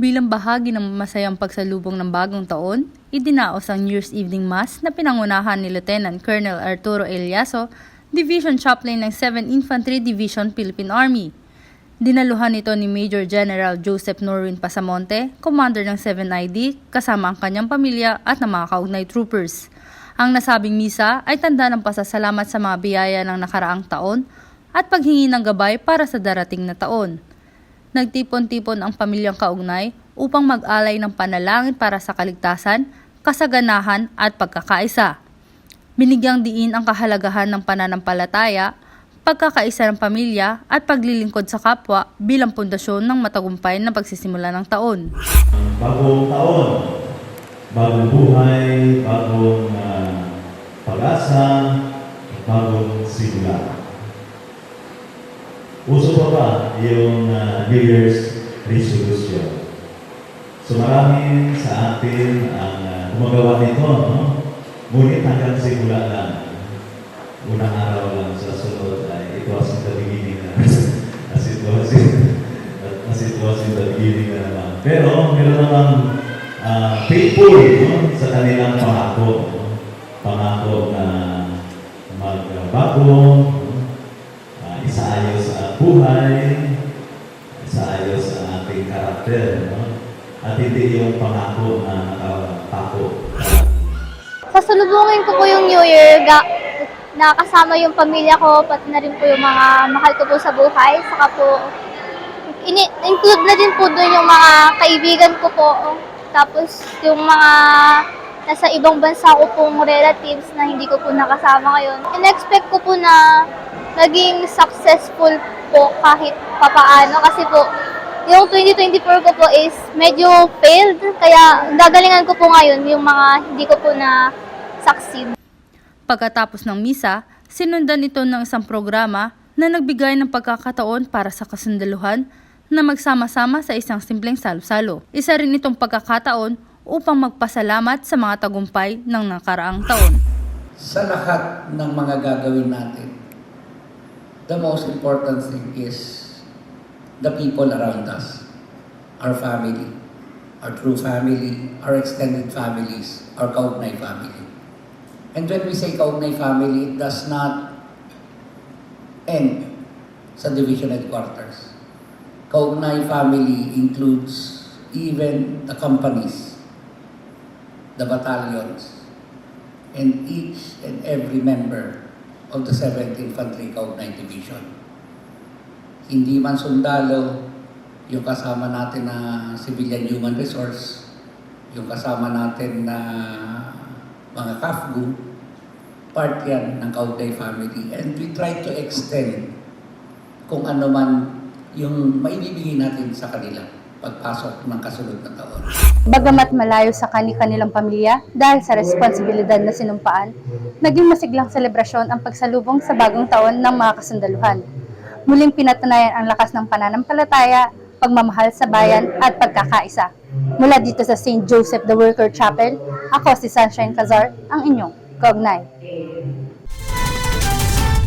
Bilang bahagi ng masayang pagsalubong ng bagong taon, idinaos ang New Year's Evening Mass na pinangunahan ni Lieutenant Colonel Arturo Eliaso, Division Chaplain ng 7 Infantry Division Philippine Army. Dinaluhan ito ni Major General Joseph Norwin Pasamonte, Commander ng 7ID, kasama ang kanyang pamilya at ng mga kaugnay troopers. Ang nasabing misa ay tanda ng pasasalamat sa mga biyaya ng nakaraang taon at paghingi ng gabay para sa darating na taon. Nagtipon-tipon ang pamilyang kaugnay upang mag-alay ng panalangin para sa kaligtasan, kasaganahan at pagkakaisa. Binigyang diin ang kahalagahan ng pananampalataya, pagkakaisa ng pamilya at paglilingkod sa kapwa bilang pundasyon ng matagumpay na pagsisimula ng taon. bagong taon, bagong buhay, bagong ah, pag-asa, bagong simula. Uso pa ba yung ah, New Year's resolution? So marami sa atin ang ah, gumagawa nito, no? Ngunit hanggang simula lang. Unang araw lang sa sunod ay it was in the beginning as it was in, as it was in the beginning na naman. Pero meron namang ah, faithful no? sa kanilang pangako. No? Pangako na magbago, buhay, isaayos ang ating karakter, no? At hindi yung pangako na nakapako. Sasalubungin ko po yung New Year, ga, nakasama yung pamilya ko, pati na rin po yung mga mahal ko po sa buhay. Saka po, ini include na din po doon yung mga kaibigan ko po. Tapos yung mga nasa ibang bansa ko pong relatives na hindi ko po nakasama ngayon. In-expect ko po na naging successful po kahit papaano kasi po yung 2024 ko po is medyo failed kaya gagalingan ko po ngayon yung mga hindi ko po na succeed. Pagkatapos ng misa, sinundan ito ng isang programa na nagbigay ng pagkakataon para sa kasundaluhan na magsama-sama sa isang simpleng salo-salo. Isa rin itong pagkakataon upang magpasalamat sa mga tagumpay ng nakaraang taon. sa lahat ng mga gagawin natin, the most important thing is the people around us, our family, our true family, our extended families, our Kaugnay family. And when we say Kaugnay family, it does not end sa division headquarters. Kaugnay family includes even the companies, the battalions, and each and every member of the 7th Infantry Kaugnay Division. Hindi man sundalo, yung kasama natin na civilian human resource, yung kasama natin na mga KAFGU, part yan ng Kaugnay family. And we try to extend kung ano man yung maibibigay natin sa kanila pagpasok ng kasunod na taon. Bagamat malayo sa kani-kanilang pamilya dahil sa responsibilidad na sinumpaan, naging masiglang selebrasyon ang pagsalubong sa bagong taon ng mga kasundaluhan. Muling pinatunayan ang lakas ng pananampalataya, pagmamahal sa bayan at pagkakaisa. Mula dito sa St. Joseph the Worker Chapel, ako si Sunshine Cazar, ang inyong kaugnay.